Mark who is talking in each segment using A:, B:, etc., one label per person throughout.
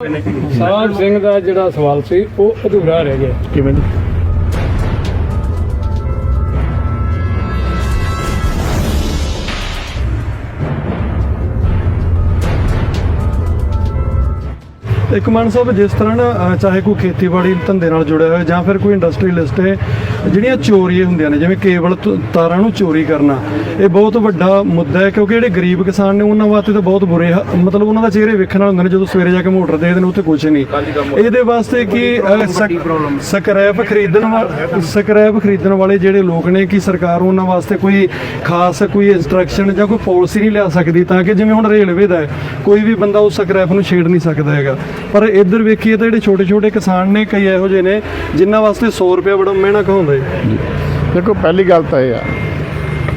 A: ਸਾਹਿਬ ਸਿੰਘ ਦਾ ਜਿਹੜਾ ਸਵਾਲ ਸੀ ਉਹ ਅਧੂਰਾ ਰਹਿ ਗਿਆ।
B: ਕਿਵੇਂ
C: ਇੱਕ ਮਨ ਸਾਹਿਬ ਜਿਸ ਤਰ੍ਹਾਂ ਨਾ ਅਹ, ਚਾਹੇ ਕੋਈ ਖੇਤੀਬਾੜੀ ਧੰਦੇ ਨਾਲ ਜੁੜਿਆ ਹੋਇਆ ਜਾਂ ਫਿਰ ਕੋਈ ਇੰਡਸਟਰੀਲਿਸਟ ਹੈ ਜਿਹੜੀਆਂ ਚੋਰੀਆਂ ਹੁੰਦੀਆਂ ਨੇ ਜਿਵੇਂ ਕੇਬਲ ਤ- ਤਾਰਾਂ ਨੂੰ ਚੋਰੀ ਕਰਨਾ ਇਹ ਬਹੁਤ ਵੱਡਾ ਮੁੱਦਾ ਹੈ ਕਿਉਂਕਿ ਜਿਹੜੇ ਗਰੀਬ ਕਿਸਾਨ ਨੇ ਉਹਨਾਂ ਵਾਸਤੇ ਤਾਂ ਬਹੁਤ ਬੁਰੇ ਹਾ- ਮਤਲਬ ਉਹਨਾਂ ਦਾ ਚਿਹਰੇ ਵੇਖਣ ਨਾਲ ਹੁੰਦੇ ਨੇ ਜਦੋਂ ਸਵੇਰੇ ਜਾ ਕੇ ਮੋਟਰ ਦੇਖਦੇ ਨੇ ਉੱਥੇ ਕੁਝ ਨਹੀਂ। ਇਹਦੇ ਵਾਸਤੇ ਕੀ ਅਹ, ਸਕ- ਸਕ੍ਰੈਪ ਖਰੀਦਣ ਵਾ- ਸਕ੍ਰੈਪ ਖਰੀਦਣ ਵਾਲੇ ਜਿਹੜੇ ਲੋਕ ਨੇ ਕਿ ਸਰਕਾਰ ਉਹਨਾਂ ਵਾਸਤੇ ਕੋਈ ਖਾਸ ਕੋਈ ਇੰਸਟਰਕਸ਼ਨ ਜਾਂ ਕੋਈ ਪਾਲਿਸੀ ਨਹੀਂ ਲਿਆ ਸਕਦੀ ਤਾਂ ਕਿ ਜਿਵੇਂ ਹੁਣ ਰੇਲਵੇ ਦਾ ਹੈ ਕੋਈ ਵੀ ਬੰਦਾ ਉਸ ਸਕ੍ਰੈਪ ਨੂੰ ਛੇੜ ਨਹੀਂ ਸਕਦਾ ਹੈਗਾ। ਪਰ ਇੱਧਰ ਵੇਖੀਏ ਤਾਂ ਜਿਹੜੇ ਛੋਟੇ ਛੋਟੇ ਕਿਸਾਨ ਨੇ ਕਈ ਇਹੋ ਜਿਹੇ ਨੇ, ਜਿਨ੍ਹਾਂ ਵਾਸਤੇ 100 ਰੁਪਏ ਬੜਾ ਮਿਹਨਤ ਕਹਾਉਂਦਾ ਹੈ
B: ਦੇਖੋ, ਪਹਿਲੀ ਗੱਲ ਤਾਂ ਇਹ ਆ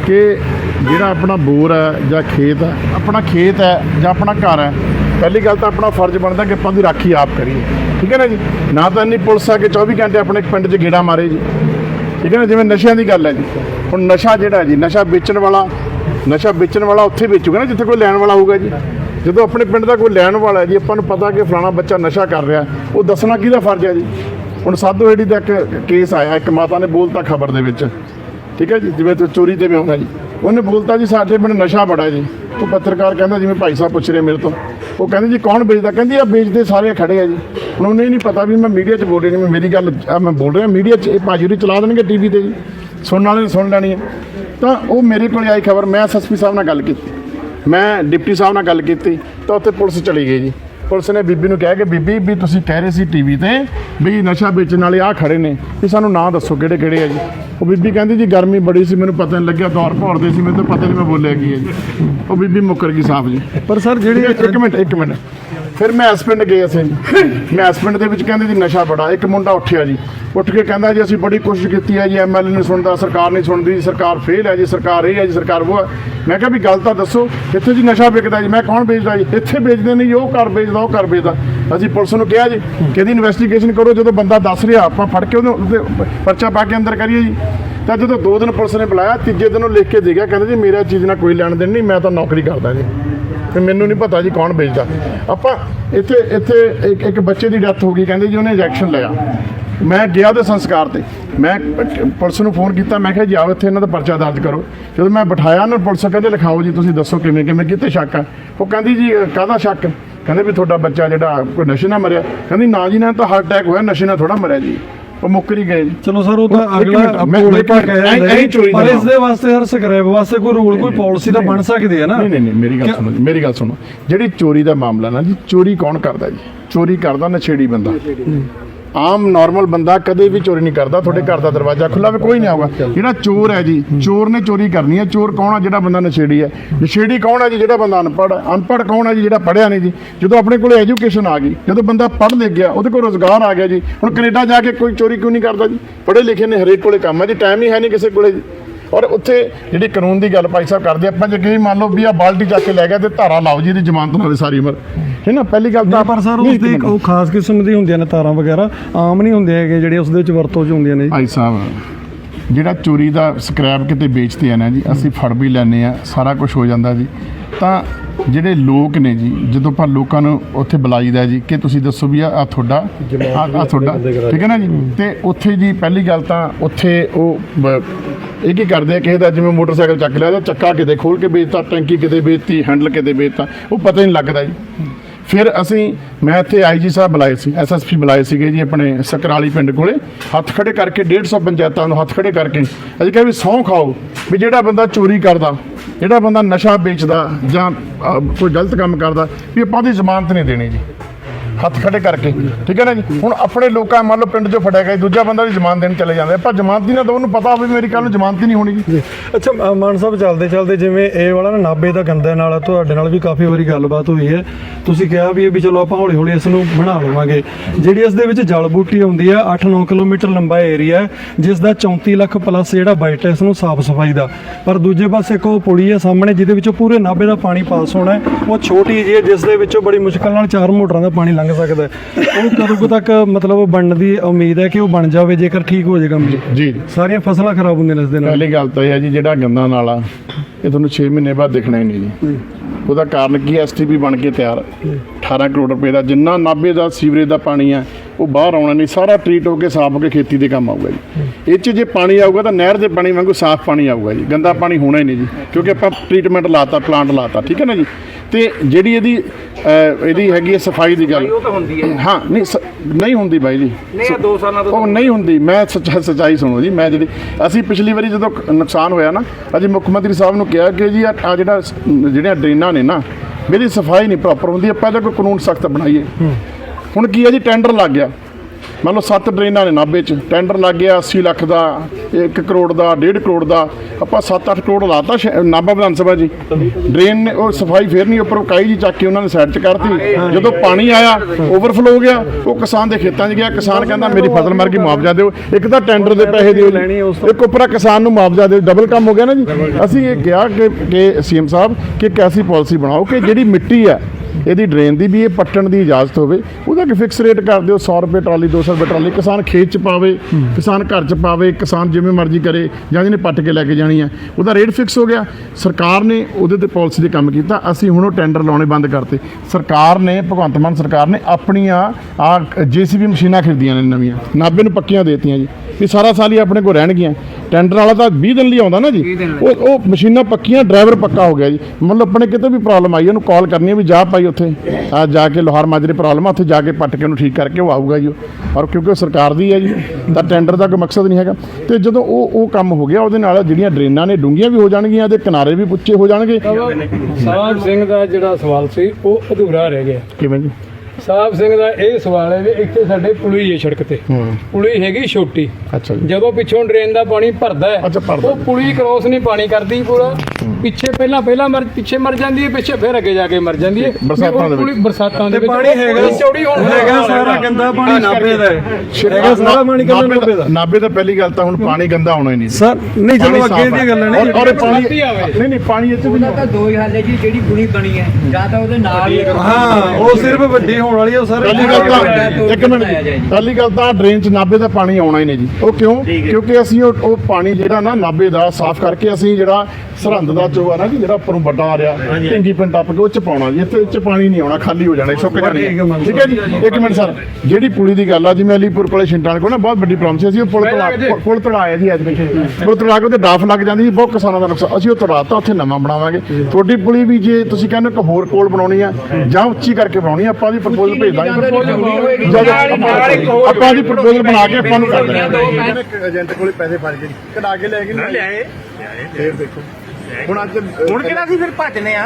B: ਕਿ ਜਿਹੜਾ ਆਪਣਾ ਬੋਰ ਹੈ ਜਾਂ ਖੇਤ ਹੈ, ਆਪਣਾ ਖੇਤ ਹੈ ਜਾਂ ਆਪਣਾ ਘਰ ਹੈ, ਪਹਿਲੀ ਗੱਲ ਤਾਂ ਆਪਣਾ ਫਰਜ਼ ਬਣਦਾ ਕਿ ਆਪਾਂ ਦੀ ਰਾਖੀ ਆਪ ਕਰੀਏ। ਠੀਕ ਹੈ ਨਾ ਜੀ? ਨਾ ਤਾਂ ਇੰਨੀ ਪੁਲਿਸ ਆ ਕੇ 24 ਘੰਟੇ ਆਪਣੇ ਪਿੰਡ 'ਚ ਗੇੜਾ ਮਾਰੇ ਜੀ। ਠੀਕ ਹੈ ਨਾ? ਜਿਵੇਂ ਨਸ਼ਿਆਂ ਦੀ ਗੱਲ ਹੈ ਜੀ। ਹੁਣ ਨਸ਼ਾ ਜਿਹੜਾ ਜੀ, ਨਸ਼ਾ ਵੇਚਣ ਵਾਲਾ, ਨਸ਼ਾ ਵੇਚਣ ਵਾਲਾ ਉੱਥੇ ਵੇਚੂਗਾ ਨਾ, ਜਿੱਥੇ ਕੋਈ ਲੈਣ ਵਾਲਾ ਹੋਊਗਾ ਜੀ। ਜਦੋਂ ਆਪਣੇ ਪਿੰਡ ਦਾ ਕੋਈ ਲੈਣ ਵਾਲਾ ਹੈ ਜੀ, ਆਪਾਂ ਨੂੰ ਪਤਾ ਕਿ ਫਲਾਣਾ ਬੱਚਾ ਨਸ਼ਾ ਕਰ ਰਿਹਾ ਉਹ ਦੱਸਣਾ ਕਿਹਦਾ ਫਰਜ਼ ਹੈ ਜੀ? ਹੁਣ ਸਾਧੂ ਏਡੀ ਦਾ ਇੱਕ ਕੇਸ ਆਇਆ, ਇੱਕ ਮਾਤਾ ਨੇ ਬੋਲਤਾ ਖਬਰ ਦੇ ਵਿੱਚ। ਠੀਕ ਹੈ ਜੀ, ਜਿਵੇਂ ਤੇ ਚੋਰੀ ਤੇ ਵੀ ਆਉਂਦਾ ਜੀ। ਉਹਨੇ ਬੋਲਤਾ ਜੀ, ਸਾਡੇ ਪਿੰਡ ਨਸ਼ਾ ਬੜਾ ਜੀ। ਉਹ ਪੱਤਰਕਾਰ ਕਹਿੰਦਾ, ਜਿਵੇਂ ਭਾਈ ਸਾਹਿਬ ਪੁੱਛ ਰਹੇ ਮੇਰੇ ਤੋਂ। ਉਹ ਕਹਿੰਦੇ ਜੀ, ਕੌਣ ਵੇਚਦਾ? ਕਹਿੰਦੀ ਆ ਵੇਚਦੇ ਸਾਰੇ ਖੜੇ ਆ ਜੀ। ਹੁਣ ਉਹਨੂੰ ਇਹ ਨਹੀਂ ਪਤਾ ਵੀ ਮੈਂ ਮੀਡੀਆ 'ਚ ਬੋਲ ਰਹੀ, ਨਹੀਂ, ਮੇਰੀ ਗੱਲ ਆ ਮੈਂ ਬੋਲ ਰਿਹਾ, ਮੀਡੀਆ 'ਚ ਇਹ ਭਾਜੀ ਹੋਰੀ ਚਲਾ ਦੇਣਗੇ ਟੀਵੀ ਤੇ ਜੀ। ਸੁਣਨ ਵਾਲੇ ਨੇ ਸੁਣ ਲੈਣੀ ਹੈ। ਤਾਂ ਉਹ ਮੇਰੇ ਕੋਲ ਆਈ ਖਬਰ, ਮੈਂ ਐਸਐਸਪੀ ਸਾਹਿਬ ਨਾਲ ਗੱਲ ਕੀਤੀ। ਮੈਂ ਡਿਪਟੀ ਸਾਹਿਬ ਨਾਲ ਗੱਲ ਕੀਤੀ ਤਾਂ ਉੱਥੇ ਪੁਲਿਸ ਚਲੀ ਗਈ ਜੀ। ਪੁਲਿਸ ਨੇ ਬੀਬੀ ਨੂੰ ਕਿਹਾ ਕਿ ਬੀਬੀ ਵੀ ਤੁਸੀਂ ਕਹਿ ਰਹੇ ਸੀ ਟੀਵੀ ਤੇ ਵੀ ਨਸ਼ਾ ਵੇਚਣ ਵਾਲੇ ਆ ਖੜੇ ਨੇ ਵੀ ਸਾਨੂੰ ਨਾਂ ਦੱਸੋ ਕਿਹੜੇ ਕਿਹੜੇ ਆ ਜੀ। ਉਹ ਬੀਬੀ ਕਹਿੰਦੀ ਜੀ ਗਰਮੀ ਬੜੀ ਸੀ ਮੈਨੂੰ ਪਤਾ ਨਹੀਂ ਲੱਗਿਆ ਦੌਰ ਭੌਰਦੇ ਸੀ ਮੈਨੂੰ ਤਾਂ ਪਤਾ ਨਹੀਂ ਮੈਂ ਬੋਲਿਆ ਕੀ ਹੈ ਜੀ। ਉਹ ਬੀਬੀ ਮੁੱਕਰ ਗਈ ਸਾਫ਼ ਜੀ।
C: ਪਰ ਸਰ ਜਿਹੜੀ
B: ਇੱਕ ਮਿੰਟ ਇੱਕ ਮਿੰਟ। ਫਿਰ ਮੈਂ ਇਸ ਪਿੰਡ ਗਏ ਅਸੀਂ ਮੈਂ ਇਸ ਪਿੰਡ ਦੇ ਵਿੱਚ ਕਹਿੰਦੇ ਜੀ ਨਸ਼ਾ ਬੜਾ। ਇੱਕ ਮੁੰਡਾ ਉੱਠਿਆ ਜੀ। ਉੱਠ ਕੇ ਕਹਿੰਦਾ ਜੀ ਅਸੀਂ ਬੜੀ ਕੋਸ਼ਿਸ਼ ਕੀਤੀ ਹੈ ਜੀ ਐਮਐਲਏ ਨਹੀਂ ਸੁਣਦਾ ਸਰਕਾਰ ਨਹੀਂ ਸੁਣਦੀ ਸਰਕਾਰ ਫੇਲ ਹੈ ਜੀ ਸਰਕਾਰ ਇਹ ਹੈ ਜੀ ਸਰਕਾਰ ਉਹ ਹੈ। ਮੈਂ ਕਿਹਾ ਵੀ ਗੱਲ ਤਾਂ ਦੱਸੋ ਇੱਥੇ ਜੀ ਨਸ਼ਾ ਵਿਕਦਾ ਜੀ। ਮੈਂ ਕੌਣ ਵੇਚਦਾ ਜੀ? ਇੱਥੇ ਵੇਚਦੇ ਨਹੀਂ ਜੀ, ਉਹ ਘਰ ਵੇਚਦਾ ਉਹ ਘਰ ਵੇਚਦਾ। ਅਸੀਂ ਪੁਲਿਸ ਨੂੰ ਕਿਹਾ ਜੀ ਕਿਹਦੀ ਇਨਵੈਸਟੀਗੇਸ਼ਨ ਕਰੋ ਜਦੋਂ ਬੰਦਾ ਦੱਸ ਰਿਹਾ ਆਪਾਂ ਫੜ ਕੇ ਉਹਨੂੰ ਉਹਦੇ ਪਰਚਾ ਪਾ ਕੇ ਅੰਦਰ ਕਰੀਏ ਜੀ। ਤਾਂ ਜਦੋਂ ਦੋ ਦਿਨ ਪੁਲਿਸ ਨੇ ਬੁਲਾਇਆ ਤੀਜੇ ਦਿਨ ਉਹ ਲਿਖ ਕੇ ਦੇ ਗਿਆ ਕਹਿੰਦੇ ਜੀ ਮੇਰਾ ਚੀਜ਼ ਨਾਲ ਕੋਈ ਲੈਣ ਦੇਣ ਨਹੀਂ ਮੈਂ ਤਾਂ ਨੌਕਰੀ ਕਰਦਾ ਜੀ। ਤੇ ਮੈਨੂੰ ਨਹੀਂ ਪਤਾ ਜੀ ਕੌਣ ਵੇਚਦਾ। ਆਪਾਂ ਇੱਥੇ ਇੱਥੇ ਇੱਕ ਇੱਕ ਬੱਚੇ ਦੀ ਡੈਥ ਹੋ ਗਈ, ਕਹਿੰਦੇ ਜੀ ਉਹਨੇ ਇੰਜੈਕਸ਼ਨ ਲਿਆ। ਮੈਂ ਗਿਆ ਉਹਦੇ ਸੰਸਕਾਰ ਤੇ। ਮੈਂ ਪੁਲਿਸ ਨੂੰ ਫੋਨ ਕੀਤਾ, ਮੈਂ ਕਿਹਾ ਜੀ ਆਓ ਇੱਥੇ ਇਹਨਾਂ ਦਾ ਪਰਚਾ ਦਰਜ ਕਰੋ। ਜਦੋਂ ਮੈਂ ਬਿਠਾਇਆ ਉਹਨੂੰ, ਪੁਲਿਸ ਕਹਿੰਦੇ ਲਿਖਾਓ ਜੀ, ਤੁਸੀਂ ਦੱਸੋ ਕਿਵੇਂ ਕਿਵੇਂ ਕਿਤੇ ਸ਼ੱਕ ਆ? ਉਹ ਕਹਿੰਦੀ ਜੀ, ਕਾਹਦਾ ਸ਼ੱਕ? ਕਹਿੰਦੇ ਵੀ ਤੁਹਾਡਾ ਬੱਚਾ ਜਿਹੜਾ ਕੋਈ ਨਸ਼ੇ ਨਾਲ ਮਰਿਆ। ਕਹਿੰਦੀ ਨਾ ਜੀ, ਨਾ ਤਾਂ ਹਾਰਟ ਅਟੈਕ ਹੋਇਆ, ਨਸ਼ੇ ਨਾਲ ਥੋੜਾ ਮਰਿਆ ਜੀ। ਉਹ ਮੁੱਕਰ ਹੀ ਗਏ ਜੀ।
C: ਚਲੋ ਸਰ ਉਹ ਤਾਂ ਅਗਲਾ ਜਾਂਦਾ
B: ਐਂ ਚੋਰੀ
C: ਪਰ ਇਸ ਦੇ ਵਾਸਤੇ ਹਰ ਸਕ੍ਰੈਪ ਵਾਸਤੇ ਕੋਈ ਰੂਲ ਕੋਈ ਪਾਲਿਸੀ ਤਾਂ ਬਣ ਸਕਦੀ ਹੈ ਨਾ?
B: ਨਹੀਂ ਨਹੀਂ ਨਹੀਂ ਮੇਰੀ ਗੱਲ ਸੁਣੋ ਮੇਰੀ ਗੱਲ ਸੁਣੋ। ਜਿਹੜੀ ਚੋਰੀ ਦਾ ਮਾਮਲਾ ਨਾ ਜੀ ਚੋਰੀ ਕੌਣ ਕਰਦਾ ਜੀ? ਚੋਰੀ ਕਰਦਾ ਨਸ਼ੇੜੀ ਬੰਦਾ। ਆਮ ਨਾਰਮਲ ਬੰਦਾ ਕਦੇ ਵੀ ਚੋਰੀ ਨਹੀਂ ਕਰਦਾ, ਤੁਹਾਡੇ ਘਰ ਦਾ ਦਰਵਾਜ਼ਾ ਖੁੱਲਾ ਵੀ, ਕੋਈ ਨਹੀਂ ਆਊਗਾ। ਜਿਹੜਾ ਚੋਰ ਹੈ ਜੀ, ਚੋਰ ਨੇ ਚੋਰੀ ਕਰਨੀ ਹੈ। ਚੋਰ ਕੌਣ ਆ? ਜਿਹੜਾ ਬੰਦਾ ਨਸ਼ੇੜੀ ਹੈ। ਨਸ਼ੇੜੀ ਕੌਣ ਹੈ ਜੀ? ਜਿਹੜਾ ਬੰਦਾ ਅਨਪੜ੍ਹ ਹੈ। ਅਨਪੜ੍ਹ ਕੌਣ ਹੈ ਜੀ? ਜਿਹੜਾ ਪੜ੍ਹਿਆ ਨਹੀਂ ਜੀ। ਜਦੋਂ ਆਪਣੇ ਕੋਲੇ ਐਜੂਕੇਸ਼ਨ ਆ ਗਈ, ਜਦੋਂ ਬੰਦਾ ਪੜ੍ਹ ਲਿਖ ਗਿਆ, ਉਹਦੇ ਕੋਲ ਰੋਜ਼ਗਾਰ ਆ ਗਿਆ ਜੀ। ਹੁਣ ਕੈਨੇਡਾ ਜਾ ਕੇ ਕੋਈ ਚੋਰੀ ਕਿਉਂ ਨਹੀਂ ਕਰਦਾ ਜੀ? ਪੜ੍ਹੇ ਲਿਖੇ ਨੇ ਹਰੇਕ ਕੋਲੇ ਕੰਮ ਹੈ ਜੀ। ਟਾਈਮ ਹੀ ਹੈ ਨਹੀਂ ਕਿਸੇ ਕੋਲੇ ਜੀ। ਔਰ ਉੱਥੇ ਜਿਹੜੀ ਕਾਨੂੰਨ ਦੀ ਗੱਲ ਭਾਈ ਸਾਹਿਬ ਕਰਦੇ ਆਪਾਂ ਜੇ ਕਹੀ ਮੰਨ ਲਓ ਵੀ ਆ ਬਾਲਟੀ ਚੱਕ ਕੇ ਲੈ ਗਿਆ ਤੇ ਧਾਰਾ ਲਾਓ ਜੀ, ਇਹਦੀ ਜ਼ਮਾਨਤ ਨਾਲ ਸਾਰੀ ਉਮਰ। ਹੈ ਨਾ? ਪਹਿਲੀ ਗੱਲ ਤਾਂ
C: ਪਰ ਸਰ ਉਸ ਦੀ। ਉਹ ਖਾਸ ਕਿਸਮ ਦੀ ਹੁੰਦੀਆਂ ਨੇ ਤਾਰਾਂ ਵਗੈਰਾ ਆਮ ਨਹੀਂ ਹੁੰਦੇ ਹੈਗੇ ਜਿਹੜੇ ਉਸ ਦੇ ਵਿੱਚ ਵਰਤੋਂ ਚ ਹੁੰਦੀਆਂ ਨੇ।
B: ਭਾਈ ਸਾਹਿਬ ਜਿਹੜਾ ਚੋਰੀ ਦਾ ਸਕ੍ਰੈਪ ਕਿਤੇ ਵੇਚਦੇ ਆ ਨਾ ਜੀ ਅਸੀਂ ਫੜ ਵੀ ਲੈਨੇ ਆ ਸਾਰਾ ਕੁਝ ਹੋ ਜਾਂਦਾ ਜੀ। ਤਾਂ ਜਿਹੜੇ ਲੋਕ ਨੇ ਜੀ ਜਦੋਂ ਆਪਾਂ ਲੋਕਾਂ ਨੂੰ ਉੱਥੇ ਬੁਲਾਈਦਾ ਜੀ ਕਿ ਤੁਸੀਂ ਦੱਸੋ ਵੀ ਆ ਤੁਹਾਡਾ ਆ ਆ ਤੁਹਾਡਾ ਠੀਕ ਹੈ ਨਾ ਜੀ? ਤੇ ਉੱਥੇ ਜੀ ਪਹਿਲੀ ਗੱਲ ਤਾਂ ਉੱਥੇ ਉਹ ਇਹ ਕੀ ਕਰਦੇ ਆ ਕਿਸੇ ਦਾ ਜਿਵੇਂ ਮੋਟਰਸਾਈਕਲ ਚੱਕ ਲਿਆ ਤਾਂ ਚੱਕਾ ਕਿਤੇ ਖੋਲ ਕੇ ਵੇਚਤਾ ਟੈਂਕੀ ਕਿਤੇ ਵੇਚਤੀ ਹੈਂਡਲ ਕਿਤੇ ਵੇਚਤਾ ਉਹ ਪਤਾ ਹੀ ਨਹੀਂ ਲੱਗਦਾ ਜੀ। ਫਿਰ ਅਸੀਂ, ਮੈਂ ਇੱਥੇ ਆਈਜੀ ਸਾਹਿਬ ਬੁਲਾਏ ਸੀ ਐਸਐਸਪੀ ਬੁਲਾਏ ਸੀਗੇ ਜੀ ਆਪਣੇ ਸਕਰਾਲੀ ਪਿੰਡ ਕੋਲੇ। ਹੱਥ ਖੜੇ ਕਰਕੇ 150 ਪੰਚਾਇਤਾਂ ਨੂੰ ਹੱਥ ਖੜੇ ਕਰਕੇ, ਅਸੀਂ ਕਿਹਾ ਵੀ ਸਹੁੰ ਖਾਓ, ਵੀ ਜਿਹੜਾ ਬੰਦਾ ਚੋਰੀ ਕਰਦਾ, ਜਿਹੜਾ ਬੰਦਾ ਨਸ਼ਾ ਵੇਚਦਾ ਜਾਂ ਕੋਈ ਗਲਤ ਕੰਮ ਕਰਦਾ, ਵੀ ਆਪਾਂ ਉਹਦੀ ਜ਼ਮਾਨਤ ਨਹੀਂ ਦੇਣੀ ਜੀ। ਹੱਥ ਖੜੇ ਕਰਕੇ ਠੀਕ ਹੈ ਨਾ ਜੀ? ਹੁਣ ਆਪਣੇ ਲੋਕਾਂ ਮੰਨ ਲਓ ਪਿੰਡ 'ਚੋਂ ਫੜਿਆ ਗਿਆ ਦੂਜਾ ਬੰਦਾ ਵੀ ਜ਼ਮਾਨਤ ਦੇਣ ਚਲੇ ਜਾਂਦੇ ਆਪਾਂ ਜ਼ਮਾਨਤ ਹੀ ਨਾ ਦੋ ਉਹਨੂੰ ਪਤਾ ਹੋਵੇ ਮੇਰੀ ਕੱਲ ਨੂੰ ਜ਼ਮਾਨਤ ਹੀ ਨਹੀਂ ਹੋਣੀ ਜੀ।
C: ਅੱਛਾ ਅ, ਮਾਨ ਸਾਹਿਬ ਚੱਲਦੇ ਚੱਲਦੇ ਜਿਵੇਂ ਇਹ ਵਾਲਾ ਨਾ ਨਾਬੇ ਦਾ ਗੰਦੇ ਨਾਲ ਤੁਹਾਡੇ ਨਾਲ ਵੀ ਕਾਫੀ ਵਾਰੀ ਗੱਲਬਾਤ ਹੋਈ ਹੈ। ਤੁਸੀਂ ਕਿਹਾ ਵੀ ਇਹ ਵੀ ਚਲੋ ਆਪਾਂ ਹੌਲੀ ਹੌਲੀ ਇਸ ਨੂੰ ਬਣਾ ਲਵਾਂਗੇ। ਜਿਹੜੀ ਇਸ ਦੇ ਵਿੱਚ ਜਲ ਬੂਟੀ ਆਉਂਦੀ ਹੈ 8-9 ਕਿਲੋਮੀਟਰ ਲੰਬਾ ਏਰੀਆ ਹੈ ਜਿਸ ਦਾ 34 ਲੱਖ ਪਲੱਸ ਜਿਹੜਾ ਬਾਈਟ ਹੈ ਇਸ ਨੂੰ ਸਾਫ਼ ਸਫ਼ਾਈ ਦਾ। ਪਰ ਦੂਜੇ ਪਾਸੇ ਇੱਕ ਉਹ ਪੁਲੀ ਹੈ ਸਾਹਮਣੇ ਜਿਹਦੇ ਵਿੱਚੋਂ ਪੂਰੇ ਨਾਬੇ ਦਾ ਪਾਣੀ ਪਾਸ ਹੋਣਾ ਹੈ। ਉਹ ਛੋਟੀ ਜਿਹੀ ਹੈ ਜਿਸ ਦੇ ਵਿੱਚੋਂ ਬੜੀ ਮੁਸ਼ਕਲ ਨਾਲ ਚਾਰ ਮੋਟਰਾਂ ਦਾ ਪਾਣੀ ਲੰਘਦਾ ਲੰਘ ਸਕਦਾ। ਹੈ ਉਹ ਕਦੋਂ ਕੁ ਤੱਕ ਮਤਲਬ ਬਣਨ ਦੀ ਉਮੀਦ ਹੈ ਕਿ ਉਹ ਬਣ ਜਾਵੇ ਜੇਕਰ ਠੀਕ ਹੋ ਜਾਏਗਾ ਕੰਮ
B: ਜੀ।
C: ਸਾਰੀਆਂ ਫਸਲਾਂ ਖਰਾਬ ਹੁੰਦੀਆਂ ਨੇ ਇਸ ਦੇ ਨਾਲ।
B: ਪਹਿਲੀ ਗੱਲ ਤਾਂ ਇਹ ਹੈ ਜੀ ਜਿਹੜਾ ਗੰਦਾ ਨਾਲਾ ਇਹ ਤੁਹਾਨੂੰ 6 ਮਹੀਨੇ ਬਾਅਦ ਦਿਖਣਾ ਹੀ ਨਹੀਂ ਜੀ। ਉਹਦਾ ਕਾਰਨ ਕੀ ਐਸਟੀਪੀ ਬਣ ਕੇ ਤਿਆਰ। 18 ਕਰੋੜ ਰੁਪਏ ਦਾ ਜਿੰਨਾ ਨਾਭੇ ਦਾ ਸੀਵਰੇਜ ਦਾ ਪਾਣੀ ਆ ਉਹ ਬਾਹਰ ਆਉਣਾ ਨਹੀਂ ਸਾਰਾ ਟ੍ਰੀਟ ਹੋ ਕੇ ਸਾਫ਼ ਹੋ ਕੇ ਖੇਤੀ ਦੇ ਕੰਮ ਆਊਗਾ ਜੀ। ਇਹ 'ਚ ਜੇ ਪਾਣੀ ਆਊਗਾ ਤਾਂ ਨਹਿਰ ਦੇ ਪਾਣੀ ਵਾਂਗੂ ਸਾਫ਼ ਪਾਣੀ ਆਊਗਾ ਜੀ। ਗੰਦਾ ਪਾਣੀ ਹੋਣਾ ਹੀ ਨਹੀਂ ਜੀ ਕਿਉਂਕਿ ਆਪਾਂ ਟ੍ਰੀਟਮੈਂਟ ਲਾਤਾ ਪਲਾਂਟ ਲਾਤਾ ਠੀਕ ਹੈ ਨਾ ਜੀ? ਤੇ ਜਿਹੜੀ ਇਹਦੀ ਇਹਦੀ ਹੈਗੀ ਹੈ ਸਫ਼ਾਈ ਦੀ ਗੱਲ।
D: ਉਹ ਤਾਂ ਹੁੰਦੀ ਹੈ
B: ਹਾਂ ਨਹੀਂ ਨਹੀਂ ਹੁੰਦੀ ਬਾਈ ਜੀ।
D: ਨਹੀਂ ਇਹ 2 ਸਾਲਾਂ ਤੋਂ
B: ਉਹ ਨਹੀਂ ਹੁੰਦੀ ਮੈਂ ਸੱਚਾ ਸੱਚਾਈ ਸੁਣੋ ਜੀ ਮੈਂ ਜਿਹੜੀ ਅਸੀਂ ਪਿਛਲੀ ਵਾਰੀ ਜਦੋਂ ਨੁਕਸਾਨ ਹੋਇਆ ਨਾ ਅਸੀਂ ਮੁੱਖ ਮੰਤਰੀ ਸਾਹਿਬ ਨੂੰ ਕਿਹਾ ਕਿ ਜੀ ਆ ਜਿਹੜਾ ਜਿਹੜੀਆਂ ਡਰੇਨਾਂ ਨੇ ਨਾ ਮੇਰੀ ਸਫ਼ਾਈ ਨਹੀਂ ਪ੍ਰੋਪਰ ਹੁੰਦੀ ਹੈ ਪਹਿਲਾਂ ਕੋਈ ਕਾਨੂੰਨ ਸਖਤ ਬਣਾਈਏ। ਹੁਣ ਕੀ ਹੈ ਜੀ ਟੈਂਡਰ ਲੱਗ ਗਿਆ। ਮੰਨ ਲਓ ਸੱਤ ਡਰੇਨਾਂ ਨੇ ਨਾਭੇ 'ਚ ਟੈਂਡਰ ਲੱਗ ਗਿਆ 80 ਲੱਖ ਦਾ 1 ਕਰੋੜ ਦਾ 1.5 ਕਰੋੜ ਦਾ, ਆਪਾਂ 7-8 ਕਰੋੜ ਲਾਤਾ ਸ਼ਹਿ- ਨਾਭਾ ਵਿਧਾਨ ਸਭਾ ਜੀ। ਡਰੇਨ ਨੇ ਉਹ ਸਫ਼ਾਈ ਫੇਰ ਨਹੀਂ ਉੱਪਰ ਕਾਈ ਜੀ ਚੱਕ ਕੇ ਉਹਨਾਂ ਨੇ ਸਾਈਡ 'ਚ ਕਰਤੀ। ਜਦੋਂ ਪਾਣੀ ਆਇਆ ਓਵਰਫਲੋ ਹੋ ਗਿਆ, ਉਹ ਕਿਸਾਨ ਦੇ ਖੇਤਾਂ 'ਚ ਗਿਆ, ਕਿਸਾਨ ਕਹਿੰਦਾ, ਮੇਰੀ ਫਸਲ ਮਰ ਗਈ, ਮੁਆਵਜ਼ਾ ਦਿਓ। ਇੱਕ ਤਾਂ ਟੈਂਡਰ ਦੇ ਪੈਸੇ ਦਿਓ ਜੀ। ਇੱਕ ਉੱਪਰ ਕਿਸਾਨ ਨੂੰ ਮੁਆਵਜ਼ਾ ਦਿਓ ਡਬਲ ਕੰਮ ਹੋ ਗਿਆ ਨਾ ਜੀ। ਅਸੀਂ ਇਹ ਕਿਹਾ ਕਿ ਕਿ ਸੀਐਮ ਸਾਹਿਬ, ਕਿ ਇੱਕ ਐਸੀ ਪਾਲਿਸੀ ਬਣਾਓ ਕਿ ਜਿਹੜੀ ਮਿੱਟੀ ਹੈ ਇਹਦੀ ਡਰੇਨ ਦੀ ਵੀ ਇਹ ਪੱਟਣ ਦੀ ਇਜਾਜ਼ਤ ਹੋਵੇ, ਉਹਦਾ ਕਿ ਫਿਕਸ ਰੇਟ ਕਰ ਦਿਓ 100 ਰੁਪਏ ਟਰਾਲੀ 200 ਰੁਪਏ ਟਰਾਲੀ, ਕਿਸਾਨ ਖੇਤ 'ਚ ਪਾਵੇ, ਕਿਸਾਨ ਘਰ 'ਚ ਪਾਵੇ, ਕਿਸਾਨ ਜਿਵੇਂ ਮਰਜ਼ੀ ਕਰੇ, ਜਾਂ ਜਿਹਨੇ ਪੱਟ ਕੇ ਲੈ ਕੇ ਜਾਣੀ ਹੈ ਉਹਦਾ ਰੇਟ ਫਿਕਸ ਹੋ ਗਿਆ। ਸਰਕਾਰ ਨੇ ਉਹਦੇ ਤੇ ਪਾਲਿਸੀ ਦੇ ਕੰਮ ਕੀਤਾ, ਅਸੀਂ ਹੁਣ ਉਹ ਟੈਂਡਰ ਲਾਉਣੇ ਬੰਦ ਕਰਤੇ। ਸਰਕਾਰ ਨੇ, ਭਗਵੰਤ ਮਾਨ ਸਰਕਾਰ ਨੇ ਆਪਣੀਆਂ ਆ ਜੀਸੀਬੀ ਮਸ਼ੀਨਾਂ ਖਰੀਦੀਆਂ ਨੇ ਨਵੀਆਂ। ਨਾਭੇ ਨੂੰ ਪੱਕੀਆਂ ਦੇਤੀਆਂ ਜੀ। ਇਹ ਸਾਰਾ ਸਾਲ ਹੀ ਆਪਣੇ ਕੋਲ ਰਹਿਣਗੀਆਂ। ਟੈਂਡਰ ਵਾਲਾ ਤਾਂ 20 ਦਿਨ ਲਈ ਆਉਂਦਾ ਨਾ ਜੀ। ਉਹ ਉਹ ਮਸ਼ੀਨਾਂ ਪੱਕੀਆਂ ਡਰਾਈਵਰ ਪੱਕਾ ਹੋ ਗਿਆ ਜੀ। ਮਤਲਬ ਆਪਣੇ ਕਿਤੇ ਵੀ ਪ੍ਰੋਬਲਮ ਆਈ ਉਹਨੂੰ ਕਾਲ ਕਰਨੀ ਹੈ ਵੀ ਜਾ ਭਾਈ ਉੱਥੇ। ਆ ਜਾ ਕੇ ਲੋਹਾਰ ਮਾਜਰੇ ਪ੍ਰੋਬਲਮ ਆ ਉੱਥੇ ਜਾ ਕੇ ਪੱਟ ਕੇ ਉਹਨੂੰ ਠੀਕ ਕਰਕੇ ਉਹ ਆਊਗਾ ਜੀ ਉਹ। ਔਰ ਕਿਉਂਕਿ ਉਹ ਸਰਕਾਰ ਦੀ ਹੈ ਜੀ ਤਾਂ ਟੈਂਡਰ ਦਾ ਕੋਈ ਮਕਸਦ ਨਹੀਂ ਹੈਗਾ। ਤੇ ਜਦੋਂ ਉਹ ਉਹ ਕੰਮ ਹੋ ਗਿਆ ਉਹਦੇ ਨਾਲ ਜਿਹੜੀਆਂ ਡਰੇਨਾਂ ਨੇ ਡੂੰਘੀਆਂ ਵੀ ਹੋ ਜਾਣਗੀਆਂ ਤੇ ਕਿਨਾਰੇ ਵੀ ਪੁੱਚੇ ਹੋ ਜਾਣਗੇ।
A: ਸਾਹਿਬ ਸਿੰਘ ਦਾ ਜਿਹੜਾ ਸਵਾਲ ਸੀ ਉਹ ਅਧੂਰਾ ਰਹਿ ਗਿਆ।
B: ਕਿਵੇਂ ਜੀ?
A: ਸਾਹਿਬ ਸਿੰਘ ਦਾ ਇਹ ਸਵਾਲ ਹੈ ਵੀ ਇੱਥੇ ਸਾਡੇ ਪੁਲੀ ਹੈ ਸੜਕ ਤੇ।
B: ਹੂੰ।
A: ਪੁਲੀ ਹੈਗੀ ਛੋਟੀ।
B: ਅੱਛਾ ਜੀ।
A: ਜਦੋਂ ਪਿੱਛੋਂ ਡਰੇਨ ਦਾ ਪਾਣੀ ਭਰਦਾ ਹੈ
B: ਅੱਛਾ, ਭਰਦਾ।
A: ਉਹ ਪੁਲੀ ਕ੍ਰੋਸ ਨਹੀਂ ਪਾਣੀ ਕਰਦੀ ਪੂਰਾ। ਪਿੱਛੇ ਪਹਿਲਾਂ ਪਹਿਲਾਂ ਮਰ ਪਿੱਛੇ ਮਰ ਜਾਂਦੀ ਹੈ ਪਿੱਛੇ ਫਿਰ ਅੱਗੇ ਜਾ ਕੇ ਮਰ ਜਾਂਦੀ ਹੈ।
B: ਬਰਸਾਤਾਂ ਦੇ ਵਿੱਚ।
A: ਬਰਸਾਤਾਂ ਦੇ ਵਿੱਚ
C: ਪਾਣੀ ਹੈਗਾ।
A: ਚੌੜੀ ਹੋਣ
C: ਹੈਗਾ ਸਾਰਾ ਗੰਦਾ ਪਾਣੀ ਨਾਭੇ ਦਾ ਹੈ। ਹੈਗਾ ਸਾਰਾ ਪਾਣੀ ਗੰਦਾ
B: ਨਾਭੇ
C: ਦਾ
B: ਨਾਭੇ ਦਾ। ਪਹਿਲੀ ਗੱਲ ਤਾਂ ਹੁਣ ਪਾਣੀ ਗੰਦਾ ਹੋਣਾ ਹੀ ਨਹੀਂ
C: ਸਰ ਨਹੀਂ ਚਲੋ ਅੱਗੇ ਦੀਆਂ ਗੱਲਾਂ ਨੇ।
B: ਔਰ ਪਾਣੀ। ਨਹੀਂ ਨਹੀਂ ਪਾਣੀ ਇੱਥੇ ਵੀ
E: ਤਾਂ ਦੋ ਹੀ ਹੱਲ ਹੈ ਜੀ ਜਿਹੜੀ ਪੁਲੀ ਬਣੀ ਹੈ। ਜਾਂ ਤਾਂ ਉਹਦੇ ਨਾਲ ਹੀ
C: ਹਾਂ ਉਹ ਸਿਰਫ ਵੱਡੀ ਹੋਣ ਵਾਲੀ ਹੈ ਉਹ ਸਾਰੇ
B: ਪਹਿਲੀ ਗੱਲ ਤਾਂ
E: ਤੋਂ
B: ਇੱਕ ਮਿੰਟ। ਪਹਿਲੀ ਗੱਲ ਤਾਂ ਡਰੇਨ ਚ ਨਾਭੇ ਦਾ ਪਾਣੀ ਆਉਣਾ ਹੀ ਨਹੀਂ ਜੀ। ਉਹ ਕਿਉਂ? ਕਿਉਂਕਿ ਅਸੀਂ ਉਹ ਪਾਣੀ ਜਿਹੜਾ ਨਾ ਨਾਭੇ ਦਾ ਸਾਫ਼ ਕਰਕੇ ਅਸੀਂ ਜਿਹੜਾ ਸਰਹੰਦ ਦਾ ਚੋ ਆ ਨਾ ਜੀ ਜਿਹੜਾ ਉੱਪਰੋਂ ਵੱਡਾ ਆ ਰਿਹਾ ਢਿੰਗੀ ਪਿੰਡ ਟੱਪ ਕੇ ਉਹ ਚ ਪਾਉਣਾ ਜੀ ਇੱਥੇ ਚ ਪਾਣੀ ਨਹੀਂ ਆਉਣਾ ਖਾਲੀ ਹੋ ਜਾਣਾ ਸੁੱਕ ਜਾਣੀ।
C: ਠੀਕ ਹੈ
B: ਜੀ? ਇੱਕ ਮਿੰਟ ਸਰ। ਜਿਹੜੀ ਪੁਲੀ ਦੀ ਗੱਲ ਆ ਜਿਵੇਂ ਅਲੀਪੁਰ ਕੋਲੇ ਛਿੰਟਾਂ ਕੋਲ ਨਾ ਬਹੁਤ ਵੱਡੀ ਪ੍ਰੋਬਲਮ ਸੀ ਅਸੀਂ ਉਹ ਪੁਲ ਤੜਾ ਪੁਲ ਤੜਾਇਆ ਜੀ ਅੱਜ ਪਿੱਛੇ। ਪੁਲ ਤੜਾ ਕੇ ਉਹਦੇ ਡਾਫ ਲੱਗ ਜਾਂਦੀ ਸੀ ਬਹੁਤ ਕਿਸਾਨਾਂ ਦਾ ਨੁਕਸਾਨ। ਅਸੀਂ ਉਹ ਤੜਾਤਾ ਉੱਥੇ ਨਵਾਂ ਬਣਾਵਾਂਗੇ। ਤੁਹਾਡੀ ਪੁਲੀ ਵੀ ਜੇ ਤੁਸੀਂ ਕਹਿੰਦੇ ਕਿ ਹੋਰ ਕੋਲ ਬਣਾਉਣੀ ਆ ਜਾਂ ਉੱਚੀ ਕਰਕੇ ਬਣਾਉਣੀ ਆ ਆਪਾਂ ਦੀ ਪ੍ਰਪੋਜ਼ਲ ਭੇਜ ਦਾਂਗੇ। ਆਪਾਂ- ਦੀ ਪ੍ਰਪੋਜ਼ਲ ਬਣਾ ਕੇ ਆਪਾਂ ਨੂੰ ਕਰ ਦਿੰਦੇ ਏਜੰਟ ਕੋਲੇ ਪੈਸੇ ਫਸ ਗਏ ਕਢਾ ਕੇ ਲੈ ਨਾ ਲਿਆਏ। ਫੇਰ ਦੇਖੋ। ਹੁਣ ਅੱਜ
D: ਹੁਣ ਕਿਹੜਾ ਸੀ ਫਿਰ ਭੱਜਨੇ ਆ।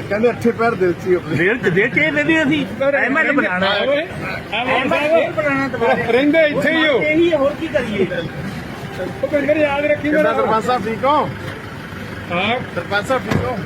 B: ਕਹਿੰਦੇ ਅੱਠੇ ਪੈਰ ਦੇ ਦਿੱਤੀ
D: ਦੇਰ ਚ ਦੇਰ ਚ ਦੇ ਅਸੀਂ। ਐਮਐਲ ਬਣਾਣਾ ਐਮਐਲ ਬਣਾਣਾ ਤਾਂ
A: ਰਹਿੰਦੇ ਇੱਥੇ ਹੀ ਹੋ।
D: ਇਹੀ ਹੋਰ ਕੀ ਕਰੀਏ?
A: ਭੁਪਿੰਦਰ ਯਾਦ ਰੱਖੀ ਮੇਰਾ।
B: ਸਰਪੰਚ ਸਾਹਿਬ ਠੀਕ ਹੋ?
A: ਹਾਂ।
B: ਸਰਪੰਚ ਸਾਹਿਬ ਠੀਕ ਹੋ?